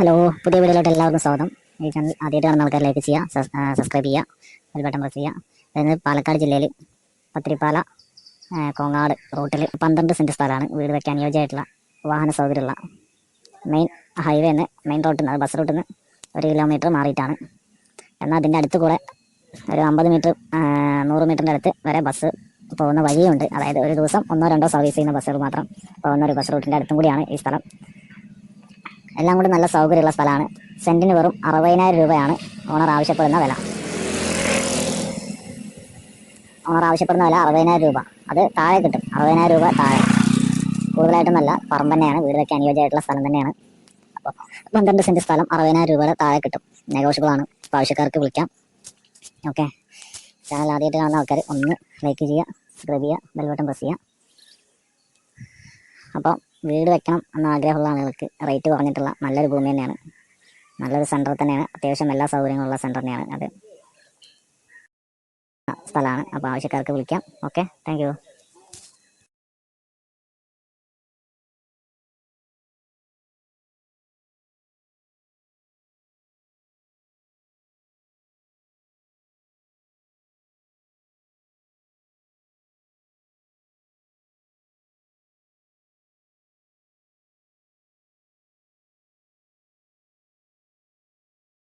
Hello പുതിയ വീഡിയോയിലോട്ട് എല്ലാവർക്കും സ്വാഗതം. ഈ ചാനൽ ആദ്യമായിട്ട് കാണുന്ന ആൾക്കാർ ലൈക്ക് ചെയ്യുക സബ്സ്ക്രൈബ് ചെയ്യുക ബെൽ ബട്ടൺ പ്രസ് ചെയ്യുക. അതായത് പാലക്കാട് ജില്ലയിൽ പത്തിരിപ്പാല കോങ്ങാട് റൂട്ടിൽ പന്ത്രണ്ട് സെന്റ് സ്ഥലമാണ് വീട് വെക്കാൻ അനുയോജ്യമായിട്ടുള്ള വാഹന സൗകര്യമുള്ള മെയിൻ ഹൈവേ നിന്ന് മെയിൻ റോട്ടിൽ നിന്ന് ബസ് റൂട്ടിൽ നിന്ന് ഒരു കിലോമീറ്റർ മാറിയിട്ടാണ്. എന്നാൽ അതിന്റെ അടുത്ത് കൂടെ ഒരു അമ്പത് മീറ്റർ നൂറ് മീറ്ററിന്റെ അടുത്ത് വരെ ബസ് പോകുന്ന വഴിയുണ്ട്. അതായത് ഒരു ദിവസം ഒന്നോ രണ്ടോ സർവീസ് ചെയ്യുന്ന ബസ്സുകൾ മാത്രം പോകുന്ന ഒരു ബസ് റൂട്ടിന്റെ അടുത്തും കൂടിയാണ് ഈ സ്ഥലം. എല്ലാം കൂടി നല്ല സൗകര്യമുള്ള സ്ഥലമാണ്. സെന്റിന് വെറും അറുപതിനായിരം രൂപയാണ് ഓണർ ആവശ്യപ്പെടുന്ന വില. ഓണർ ആവശ്യപ്പെടുന്ന വില അറുപതിനായിരം രൂപ. അത് താഴെ കിട്ടും. അറുപതിനായിരം രൂപ താഴെ. കൂടുതലായിട്ടൊന്നല്ല പറമ്പ് തന്നെയാണ്. വീട് അനുയോജ്യമായിട്ടുള്ള സ്ഥലം തന്നെയാണ്. അപ്പോൾ പന്ത്രണ്ട് സെന്റ് സ്ഥലം അറുപതിനായിരം രൂപയുടെ താഴെ കിട്ടും. നെഗോഷ്യബിൾ ആണ് ആവശ്യക്കാർക്ക് വിളിക്കാം. ഓക്കെ. ചാനൽ ആദ്യമായിട്ട് കാണുന്ന ആൾക്കാർ ഒന്ന് ലൈക്ക് ചെയ്യുക സബ്സ്ക്രൈബ് ചെയ്യുക ബെൽബട്ടൺ പ്രസ് ചെയ്യുക. അപ്പോൾ വീട് വെക്കണം എന്ന ആഗ്രഹമുള്ള ആളുകൾക്ക് റേറ്റ് കുറഞ്ഞിട്ടുള്ള നല്ലൊരു ഭൂമി തന്നെയാണ്. നല്ലൊരു സെന്റർ തന്നെയാണ്. അത്യാവശ്യം എല്ലാ സൗകര്യങ്ങളുള്ള സെന്റർ തന്നെയാണ് അത്. സ്ഥലമാണ്. അപ്പോൾ ആവശ്യക്കാർക്ക് വിളിക്കാം. Okay thank